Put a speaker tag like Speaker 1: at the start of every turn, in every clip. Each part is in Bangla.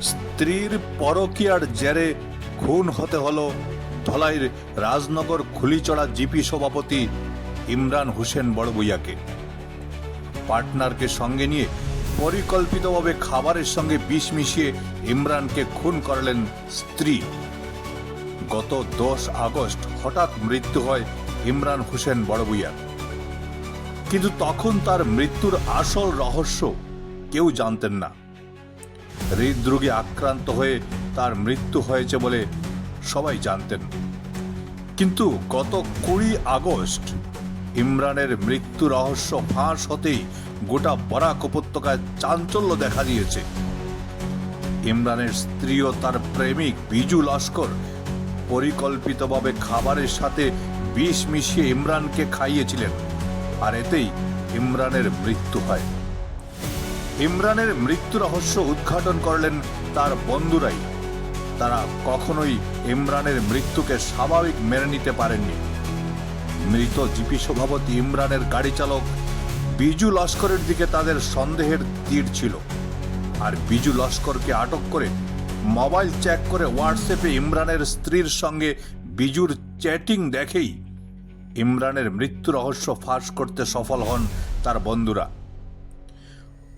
Speaker 1: স্ত্রীর পরকীয়ার জেরে খুন হতে হলো ধলাইয়ের রাজনগর খুলিচড়া জিপি সভাপতি ইমরান হোসেন বড়বুইয়াকে। পার্টনারকে সঙ্গে নিয়ে পরিকল্পিতভাবে খাবারের সঙ্গে বিষ মিশিয়ে ইমরানকে খুন করলেন স্ত্রী। গত দশ আগস্ট হঠাৎ মৃত্যু হয় ইমরান হোসেন বড়বুইয়ার। কিন্তু তখন তার মৃত্যুর আসল রহস্য কেউ জানতেন না। হৃদরোগে আক্রান্ত হয়ে তার মৃত্যু হয়েছে বলে সবাই জানতেন। কিন্তু গত কুড়ি আগস্ট ইমরানের মৃত্যু রহস্য ফাঁস হতেই গোটা বরাক উপত্যকায় চাঞ্চল্য দেখা দিয়েছে। ইমরানের স্ত্রী ও তার প্রেমিক বিজু লস্কর পরিকল্পিতভাবে খাবারের সাথে বিষ মিশিয়ে ইমরানকে খাইয়েছিলেন, আর এতেই ইমরানের মৃত্যু হয়। ইমরানের মৃত্যু রহস্য উদ্ঘাটন করলেন তার বন্ধুরাই। তারা কখনোই ইমরানের মৃত্যুকে স্বাভাবিক মেনে নিতে পারেননি। মৃত জিপি সভাপতি ইমরানের গাড়ি চালক বিজু লস্করের দিকে তাদের সন্দেহের তীর ছিল। আর বিজু লস্করকে আটক করে মোবাইল চেক করে হোয়াটসঅ্যাপে ইমরানের স্ত্রীর সঙ্গে বিজুর চ্যাটিং দেখেই ইমরানের মৃত্যু রহস্য ফাঁস করতে সফল হন তার বন্ধুরা।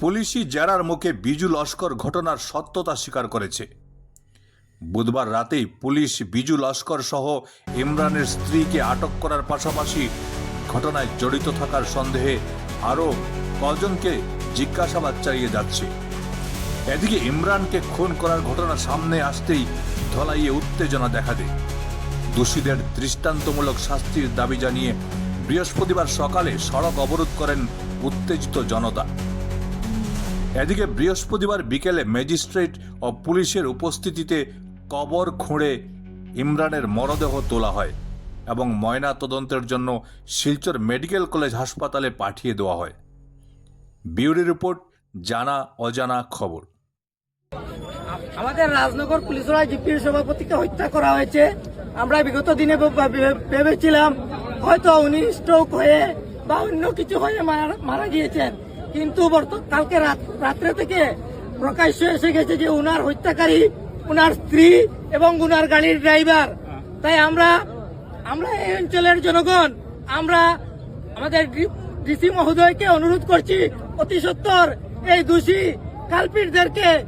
Speaker 1: পুলিশি জেরার মুখে বিজু লস্কর ঘটনার সত্যতা স্বীকার করেছে। বুধবার রাতেই পুলিশ বিজু লস্কর সহ ইমরানের স্ত্রীকে আটক করার পাশাপাশি ঘটনায় জড়িত থাকার সন্দেহে আরও কজনকে জিজ্ঞাসাবাদ চালিয়ে যাচ্ছে। এদিকে ইমরানকে খুন করার ঘটনা সামনে আসতেই ধলাইয়ে উত্তেজনা দেখা দেয়। দোষীদের দৃষ্টান্তমূলক শাস্তির দাবি জানিয়ে বৃহস্পতিবার সকালে সড়ক অবরোধ করেন উত্তেজিত জনতা। এদিকে বৃহস্পতিবার বিকেলে ম্যাজিস্ট্রেট ও পুলিশের উপস্থিতিতে কবর খুঁড়ে ইমরানের মরদেহ তোলা হয় এবং ময়না তদন্তের জন্য শিলচর মেডিকেল কলেজ হাসপাতালে পাঠিয়ে দেওয়া হয়। বিউরি রিপোর্ট, জানা অজানা খবর।
Speaker 2: আমাদের রাজনগর পুলিশরা জিপির সভাপতিকে হত্যা করা হয়েছে। আমরা বিগত দিনে ভেবেছিলাম, হয়তো উনি স্ট্রোক হয়ে বা অন্য কিছু হয়ে মারা গিয়েছেন। কিন্তু কালকে রাত- রাত্রে থেকে প্রকাশ্য এসে গেছে যে উনার হত্যাকারী উনার স্ত্রী এবং উনার গাড়ির ড্রাইভার। তাই আমরা আমরা এই অঞ্চলের জনগণ, আমরা আমাদের ডিসি মহোদয়কে অনুরোধ করছি অতি সত্তর এই দোষী কালপিটদেরকে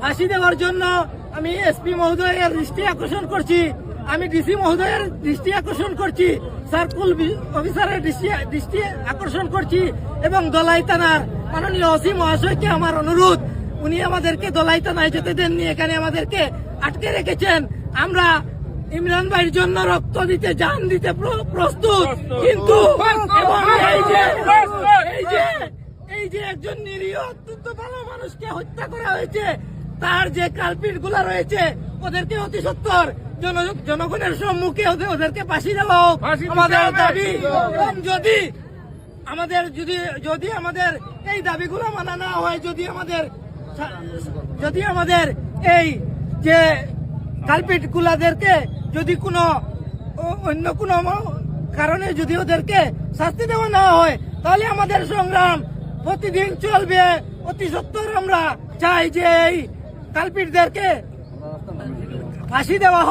Speaker 2: ফাঁসি দেওয়ার জন্য আমি এসপি মহোদয়ের দৃষ্টি আকর্ষণ করছি। আমি ডিসি মহোদয়ের দৃষ্টি আকর্ষণ করছি। সার্কুল অফিসারের দৃষ্টি দৃষ্টি আকর্ষণ করছি এবং দলাই থানার মাননীয় অসি মহাশয়কে আমার অনুরোধ উনি আমাদেরকে দলাই থানায় যেতে দেননি এখানে আমাদেরকে আটকে রেখেছেন। আমরা ইমরান ভাইয়ের জন্য রক্ত দিতে জান দিতে প্রস্তুত। কিন্তু এই যে একজন নিরীহ অত্যন্ত ভালো মানুষকে হত্যা করা হয়েছে তার যে কালপিটগুলা রয়েছে ওদেরকে অতি সত্তর। জনগণের সম্মুখে ওদের- ওদেরকে ফাঁসি দেওয়া আমাদের দাবি যদি আমাদের যদি যদি আমাদের এই দাবিগুলো মানা না হয় যদি আমাদের যদি আমাদের এই যে কালপিট গুলাদেরকে যদি কোনো অন্য কোনো কারণে যদি ওদেরকে শাস্তি দেওয়া না হয় তাহলে আমাদের সংগ্রাম প্রতিদিন চলবে। অতি সত্তর আমরা চাই যে এই কালপিটদেরকে ফাঁসি দেওয়া হয়।